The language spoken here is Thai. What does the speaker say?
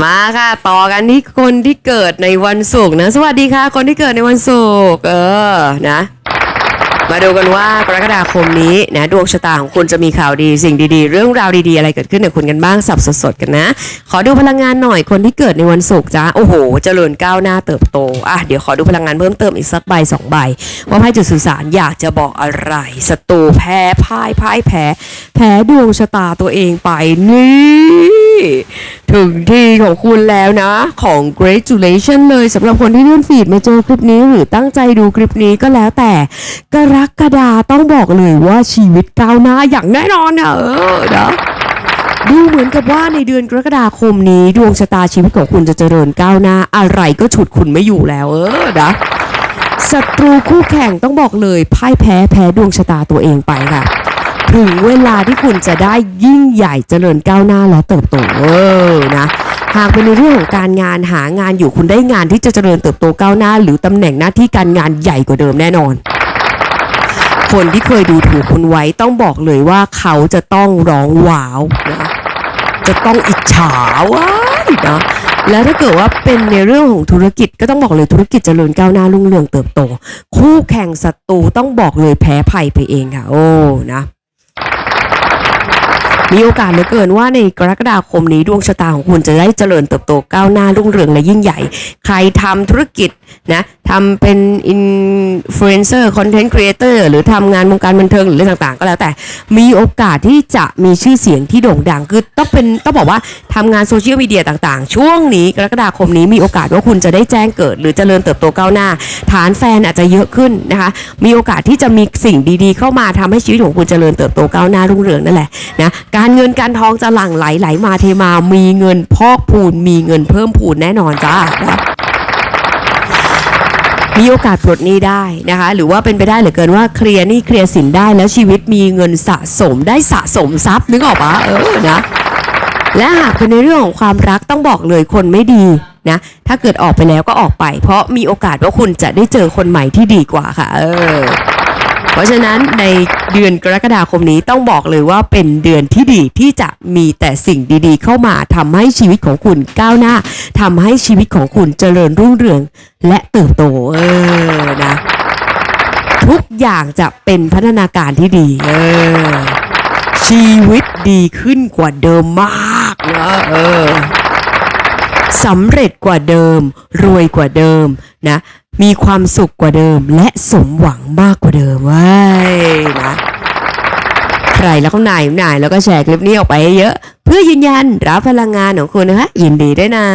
มาค่ะ ต่อกันที่คนที่เกิดในวันศุกร์นะ สวัสดีค่ะ คนที่เกิดในวันศุกร์เออนะ มาดูกันว่ากรกฎาคมนี้นะดวงชะตาของคุณจะมีข่าวดีสิ่งดีๆ เรื่องราวดีๆ อะไรเกิดขึ้นกับคุณกันบ้างสับสดๆกันนะ ขอดูพลังงานหน่อยคนที่เกิดในวันศุกร์จ้าโอ้โหเจริญก้าวหน้าเติบโตอะเดี๋ยวขอดูพลังงานเพิ่มเติมอีกสักใบสองใบ ว่าไพ่จุดสื่อสารอยากจะบอกอะไรศัตรูแพ้พ่ายพ่ายแพ้ แพ้ดวงชะตาตัวเองไปนี่ ถึงที่ของคุณแล้วนะ ของ gratulation เลยสำหรับคนที่เลื่อนฟีดมาเจอคลิปนี้หรือตั้งใจดูคลิปนี้ก็แล้วแต่กรกฎาต้องบอกเลยว่าชีวิตก้าวหน้าอย่างแน่นอนนะเออนะดูเหมือนกับว่าในเดือนกรกฎาคมนี้ดวงชะตาชีวิตของคุณจะเจริญก้าวหน้าอะไรก็ฉุดคุณไม่อยู่แล้วเออนะศัตรูคู่แข่งต้องบอกเลยพ่ายแพ้แพ้ดวงชะตาตัวเองไปค่ะ ถึงเวลาที่คุณจะได้ยิ่งใหญ่เจริญก้าวหน้าและเติบโตเออนะหากเป็นในเรื่องของการงานหางานอยู่คุณได้งานที่จะเจริญเติบโตก้าวหน้า หรือตำแหน่งหน้าที่การงานใหญ่กว่าเดิมแน่นอน คนที่เคยดูถูกคุณไว้ต้องบอกเลยว่าเขาจะต้องร้องว้าวนะจะต้องอิจฉาว้ายนะแล้วถ้าเกิดว่าเป็นในเรื่องของธุรกิจก็ต้องบอกเลยธุรกิจเจริญก้าวหน้ารุ่งเรืองเติบโต คู่แข่งศัตรูต้องบอกเลยแพ้ภัยไปเองค่ะ โอ้นะ มีโอกาสเหลือเกินว่าในกรกฎาคมนี้ดวงชะตาของคุณจะได้เจริญเติบโตก้าวหน้ารุ่งเรืองและยิ่งใหญ่ ใครทำธุรกิจนะ ทำเป็นอินฟลูเอนเซอร์คอนเทนต์ครีเอเตอร์หรือทำงานวงการบันเทิงหรือเรื่องต่างๆ ก็แล้วแต่ มีโอกาสที่จะมีชื่อเสียงที่โด่งดัง คือต้องเป็นต้องบอกว่าทำงานโซเชียลมีเดียต่างๆ ช่วงนี้กรกฎาคมนี้มีโอกาสว่าคุณจะได้แจ้งเกิด หรือเจริญเติบโตก้าวหน้า ฐานแฟนอาจจะเยอะขึ้นนะคะ มีโอกาสที่จะมีสิ่งดีๆ เข้ามาทำให้ชีวิตของคุณเจริญเติบโตก้าวหน้ารุ่งเรืองนั่นแหละนะ การเงินการทองจะหลั่งไหลไหลมาเทมา มีเงินพอกพูน มีเงินเพิ่มพูนแน่นอนจ้านะ มีโอกาสปลดหนี้ได้นะคะ หรือว่าเป็นไปได้เหลือเกินว่าเคลียร์หนี้เคลียร์สินได้แล้วชีวิตมีเงินสะสมได้สะสมทรัพย์นึกออกปะเออนะและหากเป็นในเรื่องของความรักต้องบอกเลยคนไม่ดีนะถ้าเกิดออกไปแล้วก็ออกไป เพราะมีโอกาสว่าคุณจะได้เจอคนใหม่ที่ดีกว่าค่ะ เออ เพราะฉะนั้นในเดือนกรกฎาคมนี้ต้องบอกเลยว่าเป็นเดือนที่ดีที่จะมีแต่สิ่งดีๆ เข้ามาทำให้ชีวิตของคุณก้าวหน้าทำให้ชีวิตของคุณเจริญรุ่งเรืองและเติบโตเออนะทุกอย่างจะเป็นพัฒนาการที่ดีเออชีวิตดีขึ้นกว่าเดิมมากนะเออ สำเร็จกว่าเดิม รวยกว่าเดิมนะมีความสุขกว่าเดิม และสมหวังมากกว่าเดิมเว้ยนะใครแล้วก็นายนายแล้วก็แชร์คลิปนี้ออกไปเยอะ เพื่อยืนยันรับพลังงานของคุณนะคะยินดีด้วยนะ